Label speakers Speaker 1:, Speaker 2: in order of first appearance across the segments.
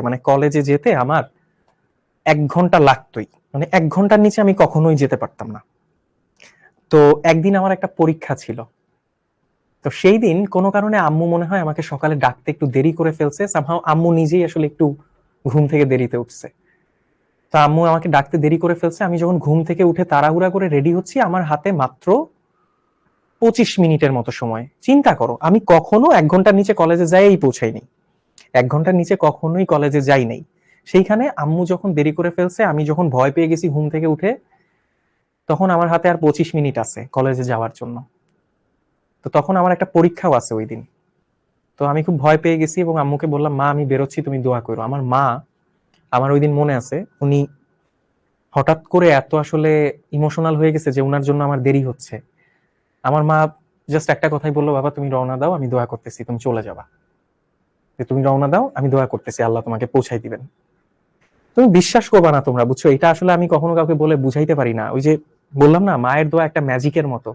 Speaker 1: মানে কলেজে যেতে আমার এক ঘণ্টা লাগতোই। মানে এক ঘণ্টার নিচে আমি কখনোই যেতে পারতাম না। তো একদিন আমার একটা পরীক্ষা ছিল। তো সেই দিন কোনো কারণে আম্মু মনে হয় আমাকে সকালে ডাকতে একটু দেরি করে ফেলছে। সামহাও আম্মু নিজেই আসলে একটু ঘুম থেকে দেরিতে উঠছে। তো আম্মু আমাকে ডাকতে দেরি করে ফেলছে। আমি যখন ঘুম থেকে উঠে তাড়াহুড়া করে রেডি হচ্ছি, আমার হাতে মাত্র পঁচিশ মিনিটের মতো সময়। চিন্তা করো, আমি কখনো এক ঘণ্টার নিচে কলেজে যাইই পৌঁছাইনি। এক ঘণ্টার নিচে কখনোই কলেজে যাই নাই। সেইখানে আম্মু যখন দেরি করে ফেলছে, আমি যখন ভয় পেয়ে গেছি ঘুম থেকে উঠে, তখন আমার হাতে আর পঁচিশ মিনিট আছে কলেজে যাওয়ার জন্য। তো তখন আমার একটা পরীক্ষাও আছে ওই দিন। তো আমি খুব ভয় পেয়ে গেছি এবং আম্মুকে বললাম, মা, আমি বেরোচ্ছি, তুমি দোয়া করো। আমার মা আমার ওই দিন মনে আছে, উনি হঠাৎ করে এত আসলে ইমোশনাল হয়ে গেছে যে ওনার জন্য আমার দেরি হচ্ছে। আমার মা জাস্ট একটা কথাই বলল, বাবা, তুমি রওনা দাও, আমি দোয়া করতেছি, তুমি চলে যাবা। যে তুমি রওনা দাও, আমি দোয়া করতেছি, আল্লাহ তোমাকে পৌঁছাই দিবেন। তুমি বিশ্বাস করবা না তোমরা, বুঝছ? এটা আসলে আমি কখনো কাউকে বলে বুঝাইতে পারি না। ওই যে বললাম না, মায়ের দোয়া একটা ম্যাজিকের মতো।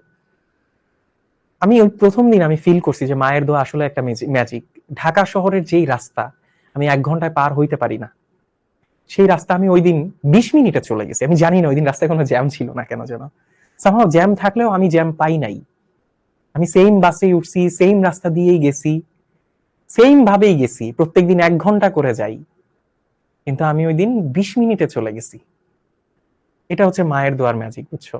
Speaker 1: আমি ওই প্রথম দিন আমি ফিল করছি যে মায়ের দোয়া আসলে একটা ম্যাজিক। ঢাকা শহরের যেই রাস্তা, আমি এক ঘন্টায় পার হইতে পারি না। সেই রাস্তা আমি ওই দিন বিশ মিনিটে চলে গেছি। আমি জানি না, ওই দিন রাস্তায় কোনো জ্যাম ছিল না কেন যেন। জ্যাম থাকলেও আমি জ্যাম পাই নাই। আমি সেম বাসে উঠছি সেম রাস্তা দিয়েই গেছি। সেম ভাবেই গেছি, প্রত্যেক দিন এক ঘণ্টা করে যাই। কিন্তু আমি ওই দিন বিশ মিনিটে চলে গেছি। এটা হচ্ছে মায়ের দোয়ার ম্যাজিক বুঝছ?